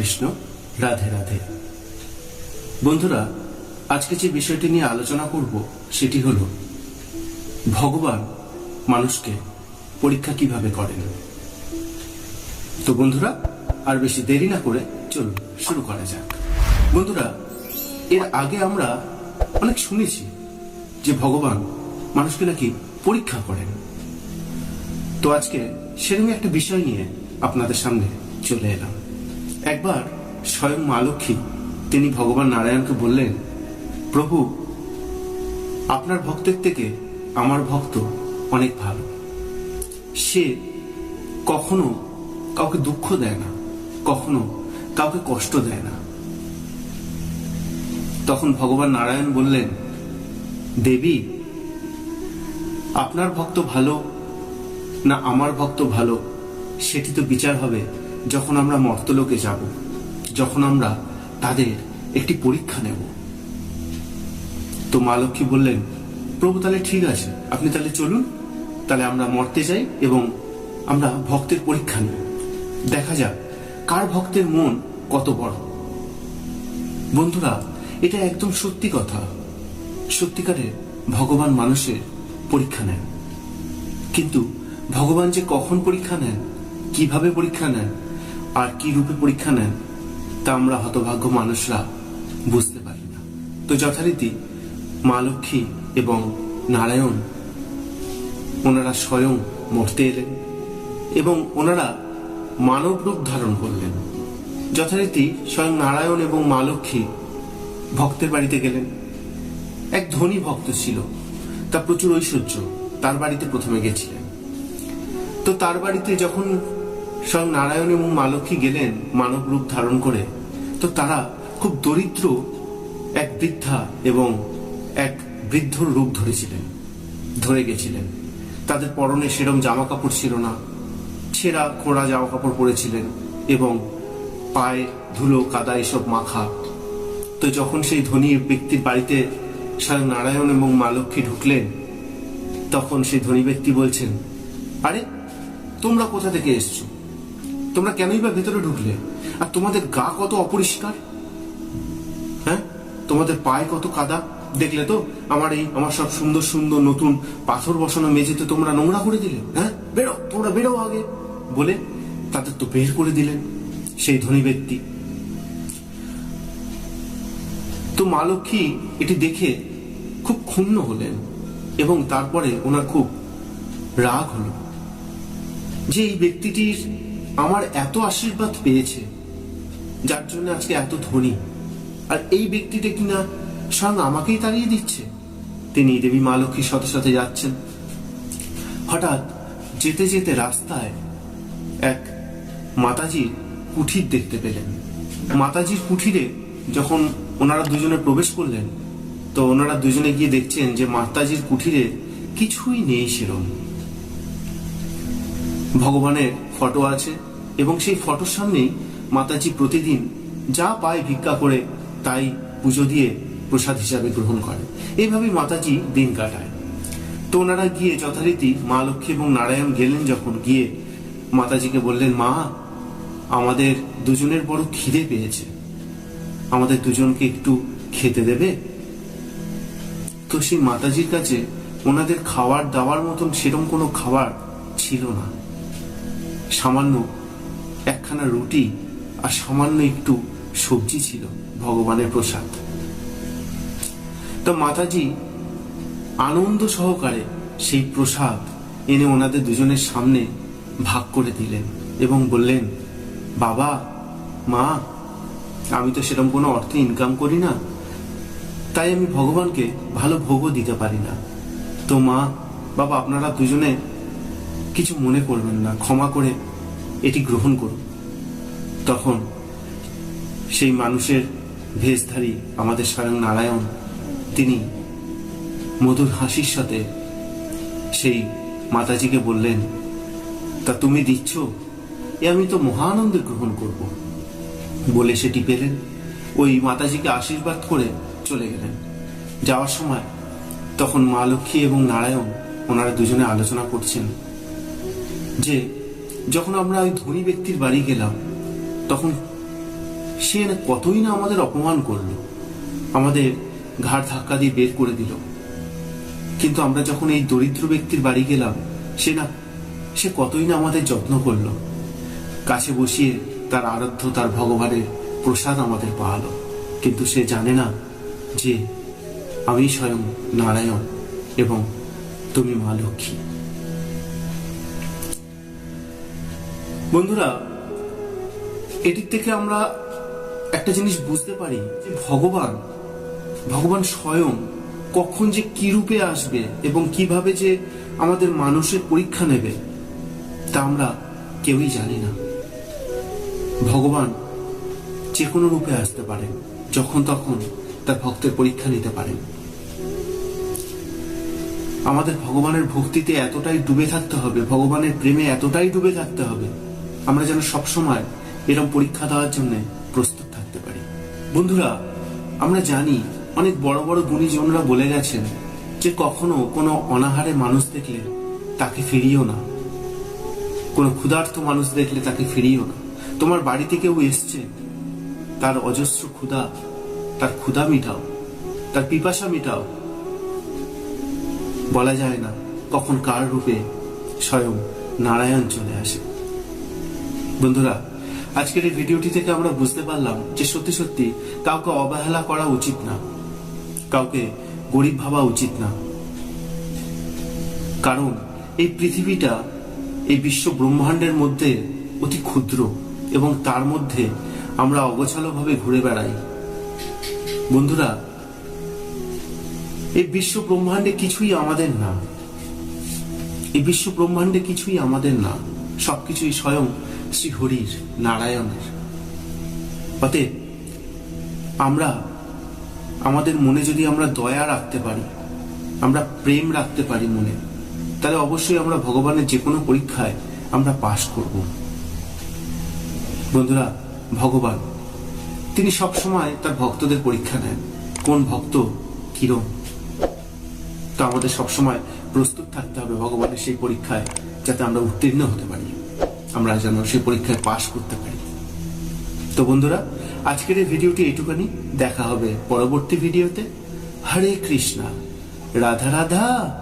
কৃষ্ণ, রাধে রাধে। বন্ধুরা, আজকে যে বিষয়টি নিয়ে আলোচনা করব, সেটি হলো, ভগবান মানুষকে পরীক্ষা কীভাবে করেন? তো বন্ধুরা, আর বেশি দেরি না করে চলুন, শুরু করা যাক। বন্ধুরা, এর আগে আমরা অনেক শুনেছি যে ভগবান মানুষকে নাকি পরীক্ষা করেন। তো আজকে সেরকম একটা বিষয় নিয়ে আপনাদের সামনে চলে এলাম। একবার স্বয়ং মা লক্ষ্মী তিনি ভগবান নারায়ণকে বললেন, প্রভু, আপনার ভক্তের থেকে আমার ভক্ত অনেক ভালো। সে কখনো কাউকে দুঃখ দেয় না, কখনো কাউকে কষ্ট দেয় না। তখন ভগবান নারায়ণ বললেন, দেবী, আপনার ভক্ত ভালো না আমার ভক্ত ভালো, সেটি তো বিচার হবে। যখন আমরা মর্তলোকে যাব, যখন আমরা তাদের একটি পরীক্ষা নেব। তো মা লক্ষ্মী বললেন, প্রভু, তাহলে ঠিক আছে, আপনি তাহলে চলুন, তাহলে আমরা মর্তে যাই এবং আমরা ভক্তের পরীক্ষা নিই দেখা যাক, কার ভক্তের মন কত বড়? বন্ধুরা, এটা একদম সত্যি কথা। সত্যিকারে ভগবান মানুষের পরীক্ষা নেন। কিন্তু ভগবান যে কখন পরীক্ষা নেন, কীভাবে পরীক্ষা নেন আর কি রূপে পরীক্ষা নেন, তা আমরা হতভাগ্য মানুষরা বুঝতে পারি না। তো যথারীতি মা লক্ষ্মী এবং নারায়ণ, ওনারা স্বয়ং মরতে এলেন এবং ওনারা মানব রূপ ধারণ করলেন। যথারীতি স্বয়ং নারায়ণ এবং মা লক্ষ্মী ভক্তের বাড়িতে গেলেন। এক ধনী ভক্ত ছিল, তা প্রচুর ঐশ্বর্য, তার বাড়িতে প্রথমে গেছিলেন। তো তার বাড়িতে যখন স্বয়ং নারায়ণ এবং মা লক্ষ্মী গেলেন মানব রূপ ধারণ করে। তো তারা খুব দরিদ্র এক বৃদ্ধা এবং এক বৃদ্ধর রূপ ধরেছিলেন, ধরে গেছিলেন। তাদের পরনে সেরম জামা কাপড় ছিল না, ছেঁড়া খোড়া জামা কাপড় পরেছিলেন এবং পায়ে ধুলো, কাদা এসব মাখা। তো যখন সেই ধনী ব্যক্তির বাড়িতে স্বয়ং নারায়ণ এবং মা লক্ষ্মী ঢুকলেন, তখন সেই ধনী ব্যক্তি বলছেন, আরে, তোমরা কোথা থেকে এসছো? তোমরা কেনই বা ভেতরে ঢুকলে? আর তোমাদের গা কত অপরিষ্কার? হ্যাঁ? তোমাদের পায়ে কত কাদা? দেখলে তো আমার এই, আমার সব সুন্দর সুন্দর নতুন পাথর বসানো মেঝেতে তোমরা নোংরা করে দিলে হ্যাঁ? বেরো, তোমরা বেরো আগে, বলে তাদের তো বের করে দিলেন সেই ধনী ব্যক্তি। তো মা লক্ষ্মী এটি দেখে খুব ক্ষুণ্ণ হলেন এবং তারপরে ওনার খুব রাগ হলো। যে এই ব্যক্তিটির আমার এত আশীর্বাদ পেয়েছে, যার জন্য আজকে এত ধনী। আর এই ব্যক্তিটা কিনা স্বয়ং আমাকেই তাড়িয়ে দিচ্ছে। তিনি দেবী মা লক্ষ্মীর সাথে সাথে যাচ্ছেন। হঠাৎ যেতে যেতে রাস্তায় এক মাতাজির কুঠির দেখতে পেলেন। মাতাজির কুঠিরে যখন ওনারা দুজনে প্রবেশ করলেন, তো ওনারা দুজনে গিয়ে দেখছেন যে মাতাজির কুঠিরে কিছুই নেই সেরম ভগবানের ফটো আছে এবং সেই ফটোর সামনেই মাতাজি প্রতিদিন যা পায় ভিক্ষা করে, তাই পুজো দিয়ে প্রসাদ হিসাবে গ্রহণ করে। এইভাবেই মাতাজি দিন কাটায়। তো ওনারা গিয়ে যথারীতি মা লক্ষ্মী এবং নারায়ণ গেলেন যখন, গিয়ে মাতাজিকে বললেন, মা, আমাদের দুজনের বড় খিদে পেয়েছে। আমাদের দুজনকে একটু খেতে দেবে? তো সেই মাতাজির কাছে ওনাদের খাওয়ার দাওয়ার মতন সেরকম কোনো খাবার ছিল না। সামান্য একখানা রুটি আর সামান্য একটু সবজি ছিল, ভগবানের প্রসাদ। তো মাতাজি আনন্দ সহকারে সেই প্রসাদ এনে ওনাদের দুজনের সামনে ভাগ করে দিলেন এবং বললেন, বাবা, মা, আমি তো সেরকম কোনো অর্থে ইনকাম করি না, তাই আমি ভগবানকে ভালো ভোগও দিতে পারি না। তো মা, বাবা, আপনারা দুজনে কিছু মনে করবেন না, ক্ষমা করে এটি গ্রহণ করুন। তখন সেই মানুষের ভেষধারী আমাদের স্বয়ং নারায়ণ, তিনি মধুর হাসির সাথে সেই মাতাজিকে বললেন, তা তুমি দিচ্ছ? এ আমি তো মহানন্দে গ্রহণ করব। বলে সেটি পেলেন। ওই মাতাজিকে আশীর্বাদ করে চলে গেলেন। যাওয়ার সময় তখন মা লক্ষ্মী এবং নারায়ণ ওনারা দুজনে আলোচনা করছেন যে যখন আমরা ওই ধনী ব্যক্তির বাড়ি গেলাম, তখন সে কতই না আমাদের অপমান করল, আমাদের ঘাড় ধাক্কা দিয়ে বের করে দিল। কিন্তু আমরা যখন এই দরিদ্র ব্যক্তির বাড়ি গেলাম, সে না, সে কতই না আমাদের যত্ন করল। কাছে বসিয়ে তার আরাধ্য, তার ভগবানের প্রসাদ আমাদের পাওয়ালো। কিন্তু সে জানে না যে আমি স্বয়ং নারায়ণ এবং তুমি মা লক্ষ্মী। বন্ধুরা এটির থেকে আমরা একটা জিনিস বুঝতে পারি যে ভগবান ভগবান স্বয়ং কখন যে কি রূপে আসবে এবং কীভাবে যে আমাদের মানুষের পরীক্ষা নেবে, তা আমরা কেউই জানি না। ভগবান যে কোনো রূপে আসতে পারেন, যখন তখন তার ভক্তের পরীক্ষা নিতে পারেন। আমাদের ভগবানের ভক্তিতে এতটাই ডুবে থাকতে হবে, ভগবানের প্রেমে এতটাই ডুবে থাকতে হবে আমরা যেন সবসময় এরকম পরীক্ষা দেওয়ার জন্য প্রস্তুত থাকতে পারি। বন্ধুরা, আমরা জানি অনেক বড় বড় গুণীজনরা বলে গেছেন যে কখনো কোনো অনাহারে মানুষ দেখলে তাকে ফিরিও না। কোনো ক্ষুধার্ত মানুষ দেখলে তাকে ফিরিও না। তোমার বাড়িতে কেউ এসছে? তার অজস্র ক্ষুধা, তার ক্ষুধা মিটাও, তার পিপাসা মিটাও। বলা যায় না কখন কার রূপে স্বয়ং নারায়ণ চলে আসে। বন্ধুরা, আজকের এই ভিডিওটি থেকে আমরা বুঝতে পারলাম যে সত্যি সত্যি কাউকে অবহেলা করা উচিত না, কাউকে গরিব ভাবা উচিত না। কারণ এই পৃথিবীটা এই বিশ্ব ব্রহ্মাণ্ডের মধ্যে অতি ক্ষুদ্র এবং তার মধ্যে আমরা অগোছালোভাবে ঘুরে বেড়াই। বন্ধুরা, এই বিশ্ব ব্রহ্মাণ্ডে কিছুই আমাদের না। এই বিশ্ব ব্রহ্মাণ্ডে কিছুই আমাদের না। সবকিছুই স্বয়ং শ্রী হরির নারায়ণের। অতএব আমরা, আমাদের মনে যদি আমরা দয়া রাখতে পারি, আমরা প্রেম রাখতে পারি মনে, তাহলে অবশ্যই আমরা ভগবানের যে কোনো পরীক্ষায় আমরা পাশ করব। বন্ধুরা, ভগবান, তিনি সবসময় তার ভক্তদের পরীক্ষা নেন, কোন ভক্ত কিরম। তো আমাদের সবসময় প্রস্তুত থাকতে হবে ভগবানের সেই পরীক্ষায়, যাতে আমরা উত্তীর্ণ হতে পারি। আমরা যেন সে পরীক্ষায় পাশ করতে পারি। তো বন্ধুরা, আজকের এই ভিডিওটি এইটুখানি দেখা হবে পরবর্তী ভিডিওতে। হরে কৃষ্ণা। রাধা রাধা।